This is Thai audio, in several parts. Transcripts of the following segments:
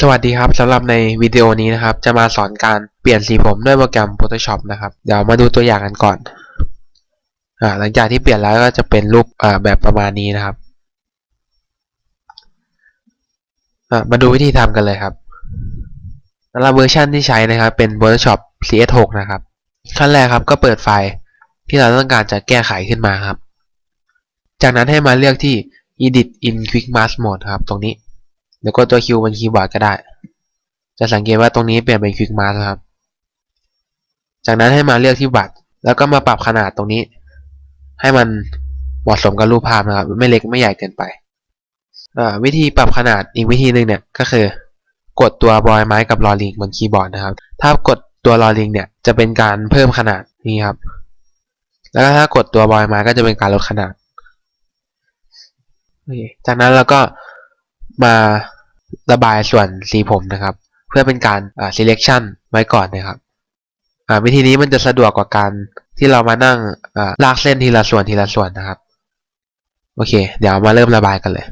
สวัสดีครับสำหรับในวิดีโอนี้นะครับ จะมาสอนการเปลี่ยนสีผมด้วยโปรแกรม Photoshop นะครับ เดี๋ยวมาดูตัวอย่างกันก่อนอหลังจากที่เปลี่ยนแล้วก็จะเป็นรูปแบบประมาณนี้นะครับ มาดูวิธีทำกันเลยครับสำหรับเวอร์ชันที่ใช้นะครับ เป็น Photoshop CS6 นะครับ ขั้นแรกครับก็เปิดไฟล์ที่เราต้องการจะแก้ไขขึ้นมาครับ จากนั้นให้มาเลือกที่ Edit in Quick Mask Mode ครับตรงนี้ เดี๋ยวกดตัว Q บนคีย์บอร์ดก็ได้ จะสังเกตว่าตรงนี้เปลี่ยนเป็น Quick Mask ครับ จากนั้นให้มาเลือกที่บัตร แล้วก็มาปรับขนาดตรงนี้ ให้มันเหมาะสมกับรูปภาพนะครับ ไม่เล็กไม่ใหญ่เกินไปอ่าวิธีปรับขนาดอีกวิธีหนึ่งเนี่ยก็คือ กดตัวบอยไม้กับลอลิงบนคีย์บอร์ดนะครับ ถ้ากดตัวลอลิงเนี่ยจะเป็นการเพิ่มขนาดนี่ครับ แล้วก็ถ้ากดตัวบอยไม้ก็จะเป็นการลดขนาด จากนั้นเราก็มา ระบายส่วนสีผมนะครับ เพื่อเป็นการอ่า selection ไว้ก่อนนะครับวิธีนี้มันจะสะดวกกว่าการที่เรามานั่งลากเส้นทีละส่วนทีละส่วนนะครับ โอเค เดี๋ยวมาเริ่มระบายกันเลย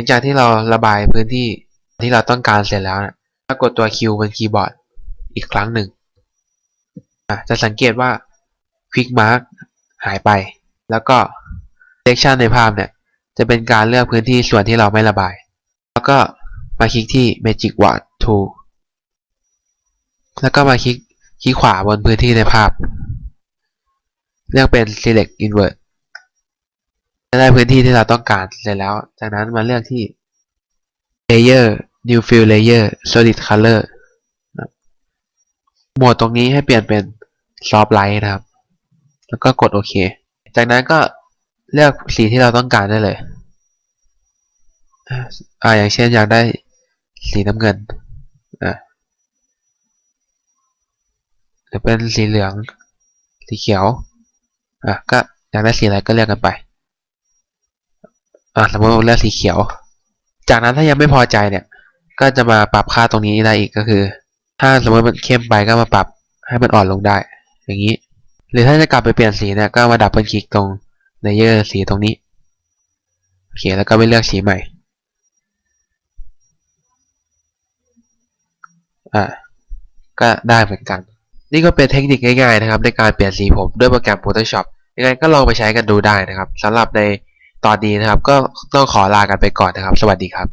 ลังจากที่เราระบายพื้นที่ที่เราต้องการเสร็จแล้วนะถ้ากดตัว Q บนคีย์บอร์ดอีกครั้งหนึ่งจะสังเกตว่า Quick Mark หายไป แล้วก็ Selection ในภาพเนี่ย จะเป็นการเลือกพื้นที่ส่วนที่เราไม่ระบาย แล้วก็มาคลิกที่ Magic Wand Tool แล้วก็มาคลิกคลิกขวาบนพื้นที่ในภาพ เลือกเป็น Select Invert ได้พื้นที่ที่เราต้องการเสร็จแล้ว จากนั้นมาเลือกที่ Layer New Fill Layer Solid Color โหมดตรงนี้ให้เปลี่ยนเป็น Soft Light นะครับ แล้วก็กดโอเค จากนั้นก็เลือกสีที่เราต้องการได้เลย อ่า อย่างเช่นอยากได้สีน้ำเงิน อ่าหรือเป็นสีเหลือง สีเขียว อะ ก็อยากได้สีอะไรก็เลือกกันไป อะสมมติผมเลือกสีเขียว จากนั้นถ้ายังไม่พอใจเนี่ย ก็จะมาปรับค่าตรงนี้ได้อีกก็คือ ถ้าสมมติมันเข้มไปก็มาปรับให้มันอ่อนลงได้ อย่างนี้ หรือถ้าจะกลับไปเปลี่ยนสีเนี่ยก็มาดับเบิลคลิกตรงเลเยอร์สีตรงนี้โอเคแล้วก็ไปเลือกสีใหม่อ่าก็ได้เหมือนกัน นี่ก็เป็นเทคนิคง่ายๆนะครับในการเปลี่ยนสีผมด้วยโปรแกรม Photoshop ยังไงก็ลองไปใช้กันดูได้นะครับสำหรับใน ตอนนี้นะครับ ก็ต้องขอลากันไปก่อนนะครับ สวัสดีครับ